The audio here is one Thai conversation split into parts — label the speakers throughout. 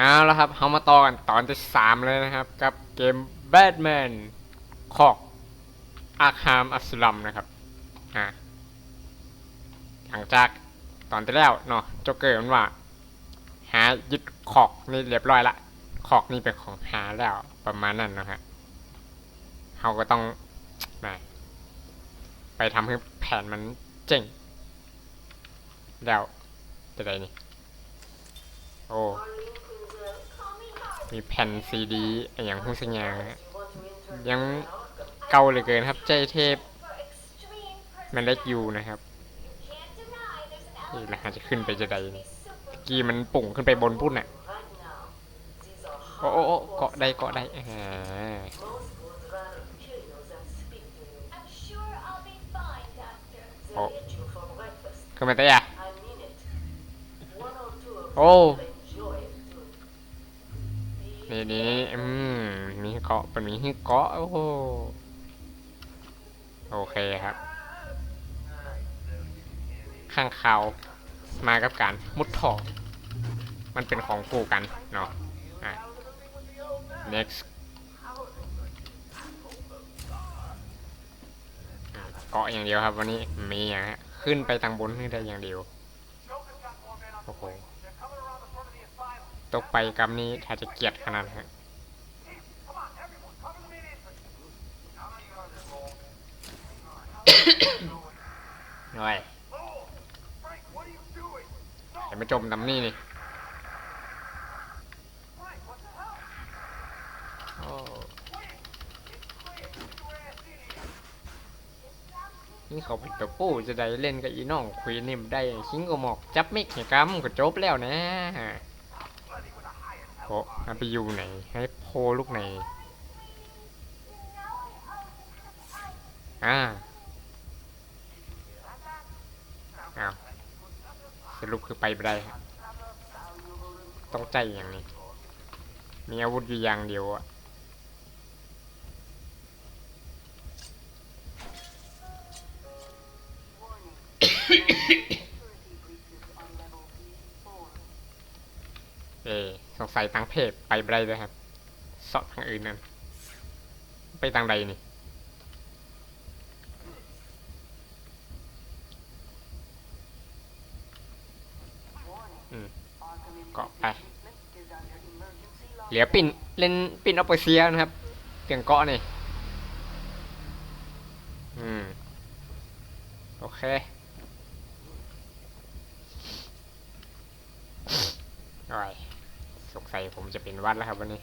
Speaker 1: เอาแล้วครับเรามาต่อกันตอนที่สามเลยนะครับ กับเกมแบทแมนคอกอาคามอัสลัมนะครับอ่าหลังจากตอนที่แล้วเนาะโจกเกอร์มันว่า หายึดคอกนี่เรียบร้อยละคอกนี่เป็นของหาแล้วประมาณนั้นนะฮะเราก็ต้องมาไปทำให้แผนมันเจ๋งแล้วจะได้นี่โอ้ มีแผ่นซีดีอย่างหุ้นสัญญายังเก่าเหลือเกินครับใจเทพ มันเล็กอยู่นะครับนี่รหัสจะขึ้นไปจะใดนี่ตะกี้มันปุ่งขึ้นไปบนพุ่นน่ะโอ้โอ้เกาะได้เกาะได้อ่าโอ้ขึ้นมาได้อะโอ้ นี่นี่อืมมีเกาะเป็นมีให้เกาะโอ้โอเคครับ ข้างเขามากับการมุดท่อมันเป็นของคู่กันเนาะอะ next เกาะอย่างเดียวครับวันนี้มีอย่างฮะขึ้นไปทางบนขึ้นได้อย่างเดียวโอ้โห ตกไปกำนี้ถ้าจะเกลียดขนาดนั้นฮะหน่อยอย่ามาจมน้ำนี่นี่นี่เขาเป็นตัวปู้จะได้เล่นกับอีน้องควีนนี่มได้ชิงก็หมอกจับมิกเนี่ยกำก็จบแล้วนะ โอ้มันไปอยู่ไหน ให้โพลูกไหน อ่าอ้าวสรุปคือไปไม่ได้ต้องใจอย่างนี้ มีอาวุธอยู่อย่างเดียวอะเอ สงสัยตั้งเพจไปไม่ได้เลยครับเสอบทางอื่นนั่นไปทางใดนี่เกาะไปเหลือปิ่นเล่นปิ่นออปเปอร์เซียนะครับเตียงเกาะนี่ อืม โอเค โอ้ยสงสัยผมจะเป็นห วัดแล้วครับวันนี้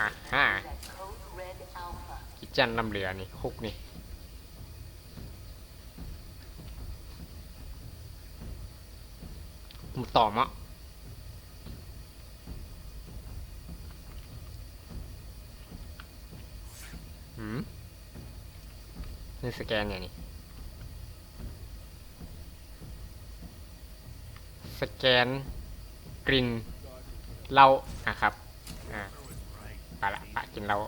Speaker 1: อะฮ่ากิจจันลำเหลือนี่คุกนี่หมุดต่อมะหืมนี่สแกนเนี่ยนี่สแกนก ลิ่นเหล้านะครับอ่าปะละปะกินเหล้า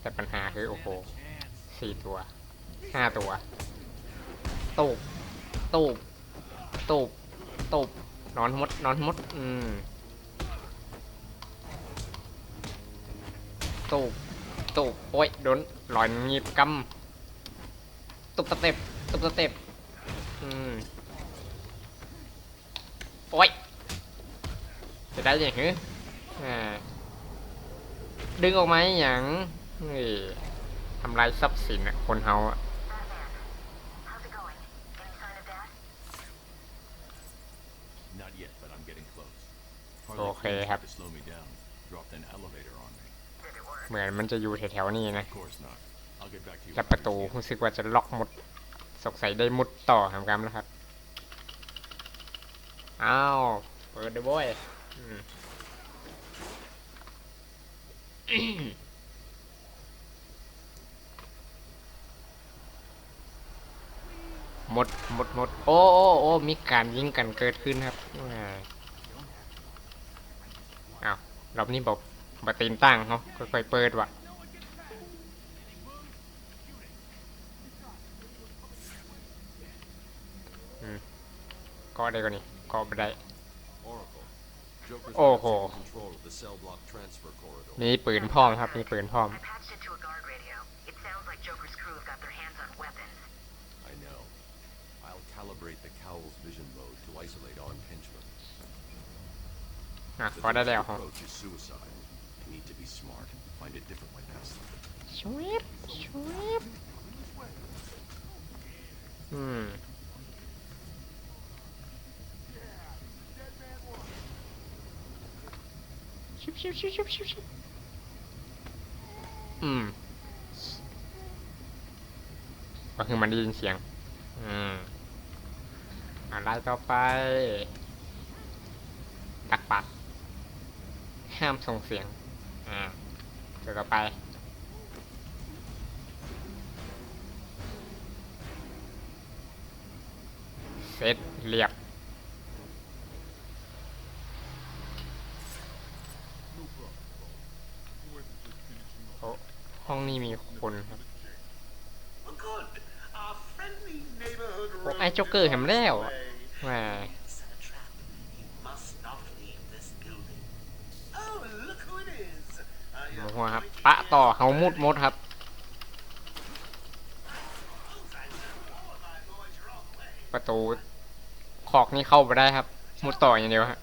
Speaker 1: แต่ปัญหาคือโอ้โหสี่ตัวห้าตัวตูบตูบตูบตูบนอนมดนอนมดอืมตูบตูบโอ้ยโดนหลอยงีบกำตุบสเต็ปตุบสเต็ปอืมโอ้ย จะได้ยังไงอ่าดึงออกมาอย่างนี่ทำลายทรัพย์สินอะคนเฮาอะ
Speaker 2: Not yet, but I'm getting close.
Speaker 1: Okay,
Speaker 2: Harley Quinn tried
Speaker 1: have-
Speaker 2: to slow me down. Dropped an elevator on me.
Speaker 1: เหมือนมันจะอยู่แถวๆนี้นะ
Speaker 2: Of course not. I'll get back to you.
Speaker 1: และ
Speaker 2: when
Speaker 1: ประตู
Speaker 2: I understand.
Speaker 1: รู้สึกว่าจะล็อกหมดสงสัยได้มุดต่อทำกรรมแล้วครับ อ้าว เปิดด้วยบอยอืม หมด หมด หมด โอ้โอ้โอ้มีการยิงกันเกิดขึ้นครับอ้าวรอบนี้บอกบัตีนตั้งเขาค่อยๆเปิดว่ะก็ได้ก็นี่ก็ไม่ได้
Speaker 3: cell block transfer corridor.
Speaker 1: มีปืนพร้อมครับ มีปืนพร้อม
Speaker 4: I patched it to a guard radio. It sounds like Joker's crew have got their hands on weapons.
Speaker 3: I know. I'll calibrate the cowl's vision mode to isolate armed henchmen.
Speaker 1: อะ
Speaker 3: The
Speaker 1: ก็ได้แล้ว
Speaker 3: Joker's
Speaker 1: ครับ
Speaker 3: approach is suicide. I need to be smart. Find a different way past them.
Speaker 1: ชวิบชวิบอืม ชิบชิบชิบชิบชิบชิบอืมก็คือมันได้ยินเสียง อืมอะไรต่อไป ดักปักห้ามส่งเสียง อ่าตัวต่อไปเซตเรียบ โอ้ห้ องนี้มีคนครับผมไอ้โจ๊กเกอร์เห็นแล้ว
Speaker 5: ว่า
Speaker 1: หัวครับ ปะต่อเฮามุดมดครับ ประตูขอกนี่เข้าไปได้ครับ มุดต่ออย่างเดียว
Speaker 5: ครับ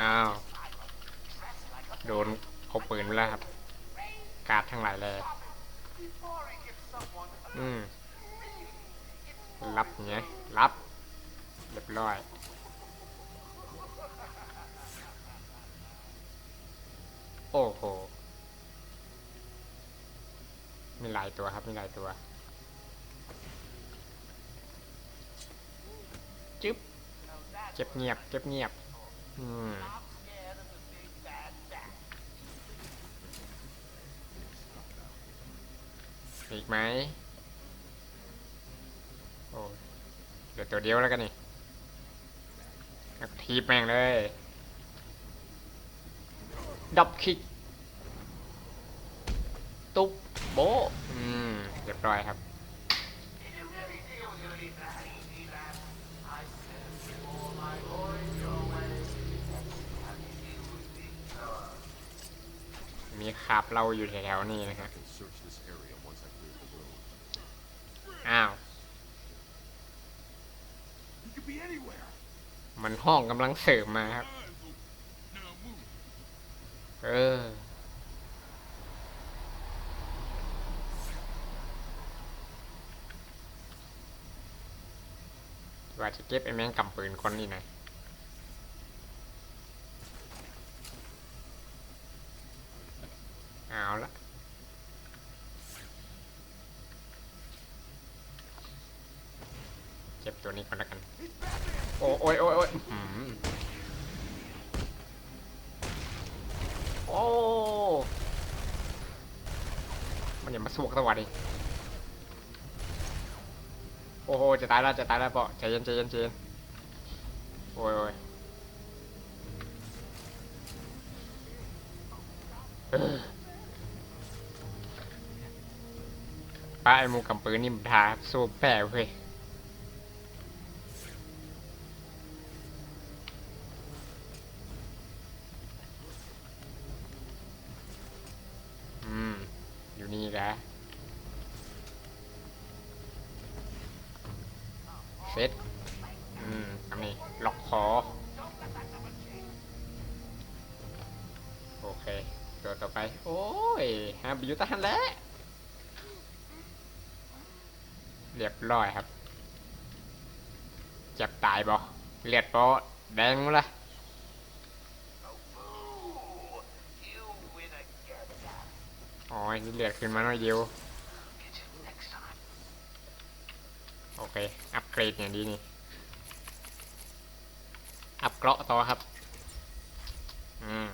Speaker 1: อ้าว โดนเอาปืนไปแล้วครับ การ์ดทั้งหลายเลยอืมรับเงี้ยรับเรียบร้อยโอ้โห มีหลายตัวครับ มีหลายตัว จึ๊บ เก็บเงียบ เก็บเงียบ อีกไหมโอ้เดี๋ยวตัวเดียวแล้วกันนี่แล้วก็ทีบแม่งเลยดับคิก ตุ๊บโบอืม เรียบร้อยครับ มีขาบเราอยู่แถวๆนี้นะ
Speaker 3: I
Speaker 1: ฮะ
Speaker 3: can search this area once I clear the road.
Speaker 1: อ้าว
Speaker 2: He could be anywhere.
Speaker 1: มันห้องกำลังเสริมมาครับ
Speaker 2: Now move.
Speaker 1: เออ ว่าจะเก็บไอ้แมงกำปืนคนนี้นะเอาละเก็บตัวนี้ก่อนแล้วกัน โอ้โอ้ยโอ้ยโอ้ยอื้อหือโอ้ มันอย่ามา สวกสวัสดีโอ้โหจะตายแล้วจะตายแล้วเปาะใจเย็นใจเย็นใจเย็นโอ้ยโอ้ยป้าไอ้มูกำปืนนี่มันทาสู้แปะเว้ย ฮาบิยุตันแล้วเรียบร้อยครับ เจ็บตายบ่เลือดโปะแดงมั้งละ
Speaker 5: Ooh, you win again.
Speaker 1: อ๋อเลือดขึ้นมาหน่อยเดียวโอเค อัปเกรดอย่างดีนี่ อัปเกราะต่อครับ อืม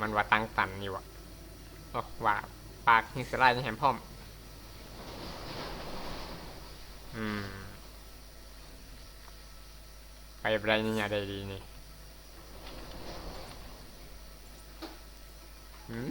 Speaker 1: มันว่าตั้งตันอยู่อะว่าปากฮิสไลน์แฮมพอม อืม ไปไรนี่ยได้ดีนี่ อื
Speaker 6: ม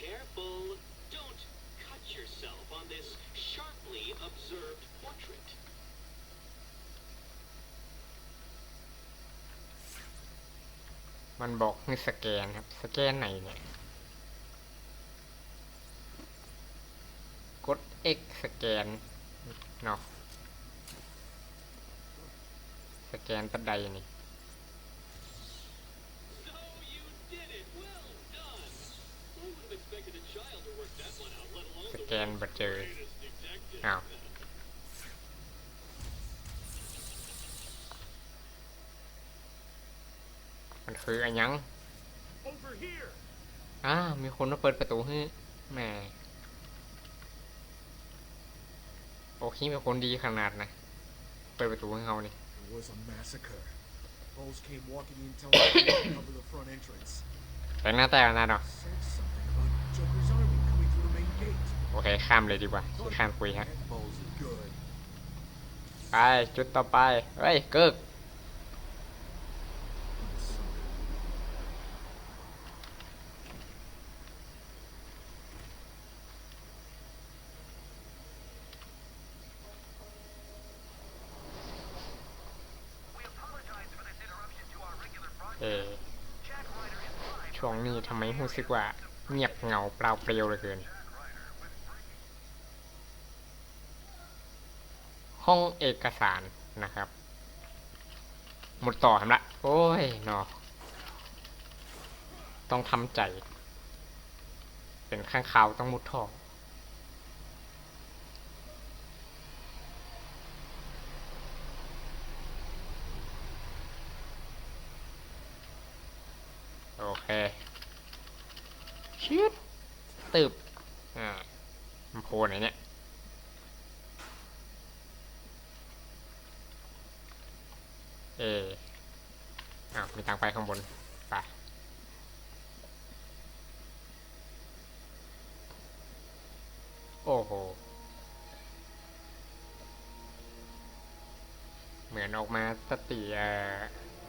Speaker 6: careful. Don't cut yourself on this sharply observed portrait.
Speaker 1: มันบอกให้สแกนครับ สแกนไหนเนี่ย กด X สแกนเนาะ สแกนปัดใดนี่ แกนบัตเจอ
Speaker 6: greatest detective.
Speaker 1: อ้าวมันคืออันยัง
Speaker 2: Over here!
Speaker 1: อ้ามีคนมาเปิดประตูให้แหมโอเคเป็นคนดีขนาดนะเปิดประตูให้เขานี่
Speaker 2: It was a massacre. Bulls came walking in telling me to cover the front entrance.
Speaker 1: แต่งหน้าแต่งหน้าเนาะ โอเคข้ามเลยดีกว่าข้ามคุยฮะไปจุดต่อไปเฮ้ยเกิกเออช่วงนี้ทำไมรู้สึกว่าเงียบเหงาเปล่าเปลี่ยวเหลือเกิน ห้องเอกสารนะครับ หมดต่อทำละ โอ้ยเนาะต้องทำใจ เป็นข้างข่าวต้องมุดท่อโอเคชิดตึบอ่ามันโพลไหนเนี่ย เออ้าว มีทางไปข้างบน ไป โอ้โห เหมือ นออกมาสติ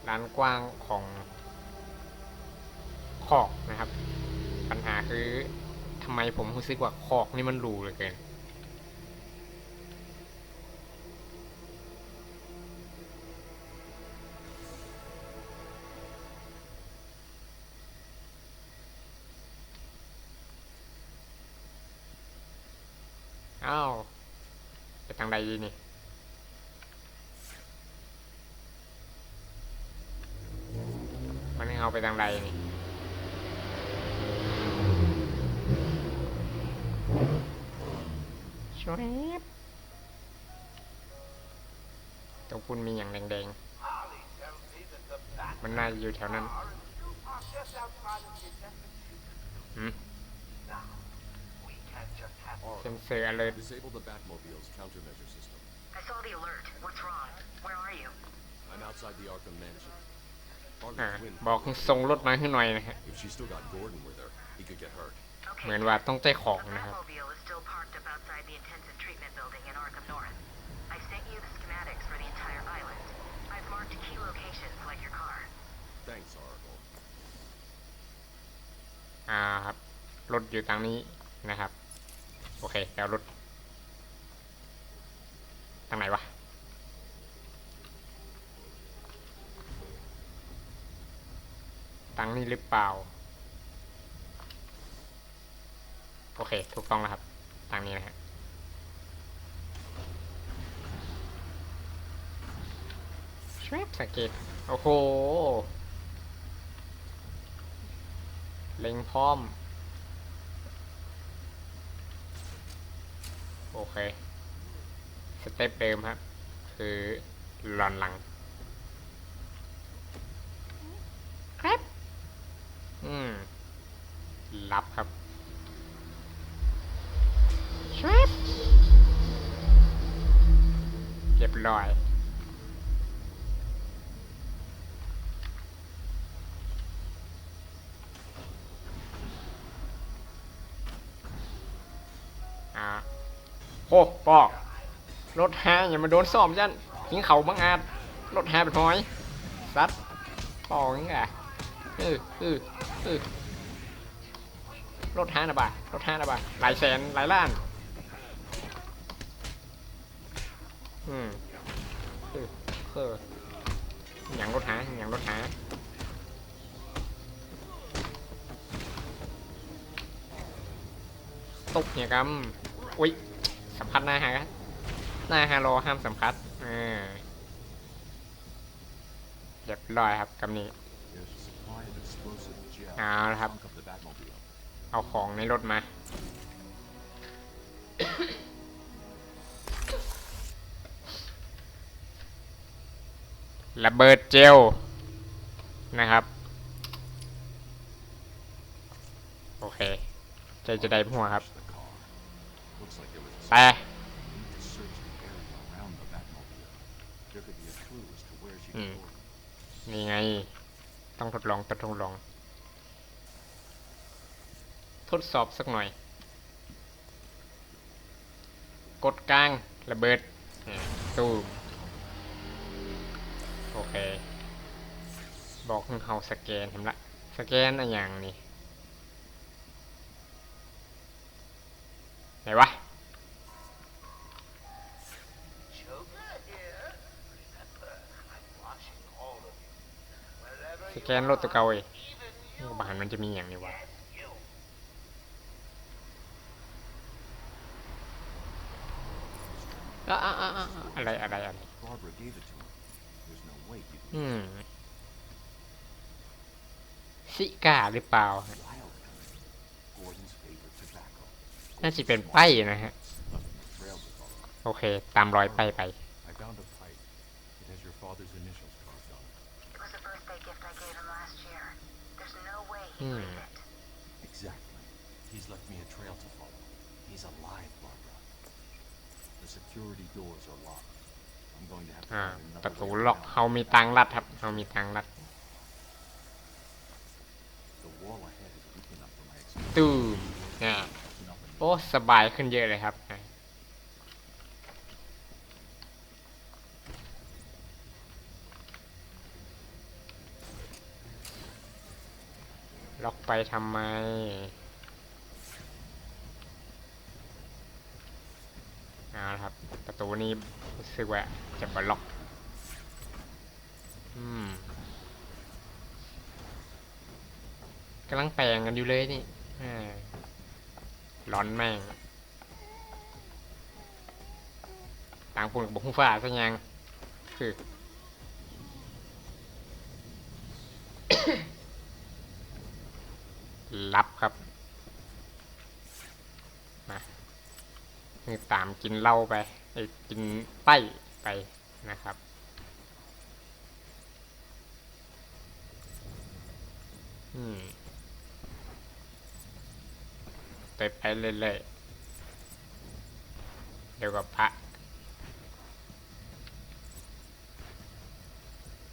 Speaker 1: ร้านกว้างของคอกนะครับ ปัญหาคือทำไมผมรู้สึกว่าคอกนี่มันรูเหลือเกินอ้าวไปทางใดดีนี่ มันให้เอา ไปทางใดนี่ชวบตรงคุณมีอย่างแดงๆ มันน่าจะอยู่แถวนั้นหืมเซนเซอร์ alert
Speaker 3: Disable the Batmobile's countermeasure system.
Speaker 4: I saw the alert. What's wrong? Where are you?
Speaker 3: I'm outside the Arkham Mansion.
Speaker 1: อ่า
Speaker 3: Harley Quinn.
Speaker 1: บอกให้ส่งรถมาให้หน่อยนะฮะ
Speaker 3: If she still got Gordon with her, he could get hurt.
Speaker 4: Okay.
Speaker 1: เหมือนว่าต้องใจของ
Speaker 4: The
Speaker 1: นะครับ
Speaker 4: Batmobile is still parked up outside the intensive treatment building in Arkham North. I sent you the schematics for the entire island. I've marked key locations like your car.
Speaker 3: Thanks, Oracle.
Speaker 1: อ่าครับ รถอยู่ทางนี้นะครับ โอเคแล้วรถทางไหนวะ ทางนี้หรือเปล่า โอเค ถูกต้องแล้วครับทางนี้นะฮะชวบสังเกตโอ้โห เล็งพร้อม โอเค สเต็ปเดิมครับ คือหลอนหลัง อืมรับครับชิบเรียบร้อยอ่าโอ้ปอก รถแฮอย่ามาโดนซ่อมจันยิงเขาบังอาจ รถแฮเป็นหอยซัดปอกนี่ไงเออเออเออ รถแฮนะบ่ารถแฮนะบ่าหลายแสนหลายล้าน อืมเออเอออย่างรถแฮอย่างรถแฮตกเนี่ยกำอุ้ยสัมผัสหน้าฮะหน้าฮาโลห้ามสัมผัสอ่าเรียบร้อยครับกำนี้ เอาละครับ
Speaker 3: trunk of the Batmobile.
Speaker 1: เอาของในรถมา ระเบิดเจลนะครับ โอเค ใจจะได้หัวครับ
Speaker 3: The car. Looks like there was a
Speaker 1: แต่
Speaker 3: We need to search the area around the Batmobile. There could be a clue as to where she
Speaker 1: Hmm.
Speaker 3: reported.
Speaker 1: นี่ไง ต้องทดลองต้องทดลอง ทดสอบสักหน่อย กดกลางระเบิดตู้มโอเค บอกให้เขาสแกนเห็นละ สแกนอะไรอย่างนี้ไหนวะสแกนรถตัวเก่าเอ้ย
Speaker 5: even you,
Speaker 1: บ้านมันจะมีอย่างนี้วะอะอะอะอะไรอะไรอะไร
Speaker 3: Barbara gave it to him. There's no way he
Speaker 1: อืมซิกาหรือเปล่า
Speaker 3: wild Gordon's favorite tobacco.
Speaker 1: น่าจะเป็นป้ายนะฮะ
Speaker 3: Nothing but trails to follow.
Speaker 1: โอเค ตามรอยป้ายไป
Speaker 3: I found a pipe. It has your father's initials carved on it.
Speaker 4: It was a birthday gift I gave him last year. There's no way he
Speaker 1: Hmm.
Speaker 4: leave it.
Speaker 3: Exactly. He's left me a trail to follow. He's alive, Barbara. The security doors are locked.
Speaker 1: อ่าประตูล็อกเขามีตังรัดครับเขามีตังรัดตู้
Speaker 3: นะ
Speaker 1: โอ้สบายขึ้นเยอะเลยครับล็อกไปทำไมอ่าครับ ประตูนี้ รู้สึกว่าจะบล็อก อืมกำลังแปลงกันอยู่เลยนี่ร้อนแม่งต่างปุ่นกับบกฮูฟ้าซะยังคือรับครับมาคือตามกินเหล้าไป ไอ้กินไป้ไปนะครับ อืมไปไปเรื่อยๆเดี๋ยวกับพระ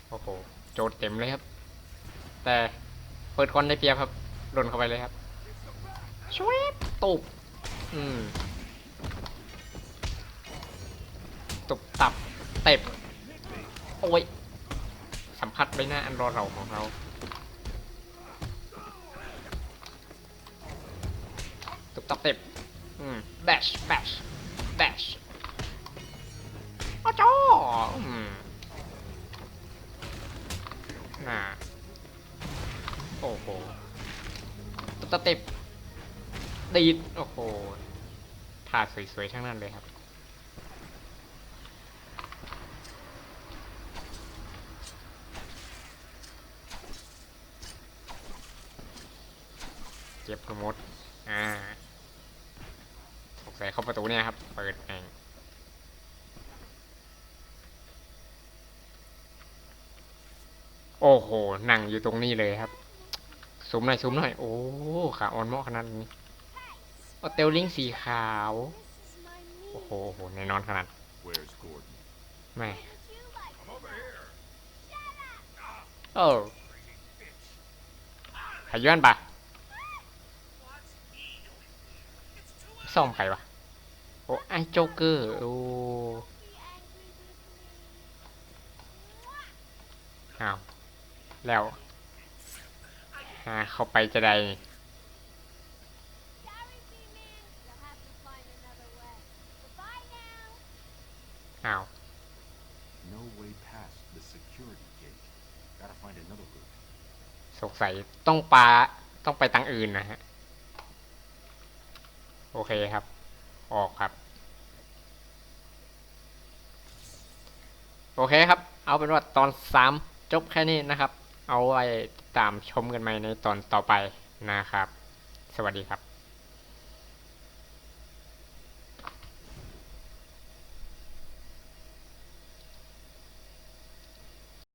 Speaker 1: โอ้โห โจทย์เต็มเลยครับ แต่เปิดคอนได้เปียบครับหล่นเข้าไปเลยครับ ชวบตุบอืม ตบตับเต็บโอ้ย สัมผัสใบหน้าอันรอเราของเรา ตบตับเต็บอืม dash dash dash อ้าวจ้ออืมน่าโอ้โหตะเต็บดีดโอ้โหท่าสวยๆทั้งนั้นเลยครับ เก็บทั้งหมด อ่าสงสัยเข้าประตูเนี่ยครับ เปิดเองโอ้โห นั่งอยู่ตรงนี้เลยครับซูมหน่อยซูมหน่อย โอ้ ขาอ่อนเหมาะขนาดนี้โอเตลลิงสีขาว โอ้โหโอ้โหแน่นอนขนาด
Speaker 3: Where's Gordon?
Speaker 1: แม่
Speaker 2: Come over here.
Speaker 1: โอ้ขย้อนปะ ซ่อมใครวะ โอ้ไอโจ๊กเกอร์ โอ้อ้าวแล้วหาเข้าไปจะได้อ้าว
Speaker 3: No way past the security gate. Gotta find another route.
Speaker 1: สงสัยต้องปลาต้องไปตังอื่นนะฮะ โอเคครับ ออกครับ โอเคครับ เอาเป็นว่าตอนสามจบแค่นี้นะครับ เอาไว้ติดตามชมกันใหม่ในตอนต่อไปนะครับ สวัสดีครับ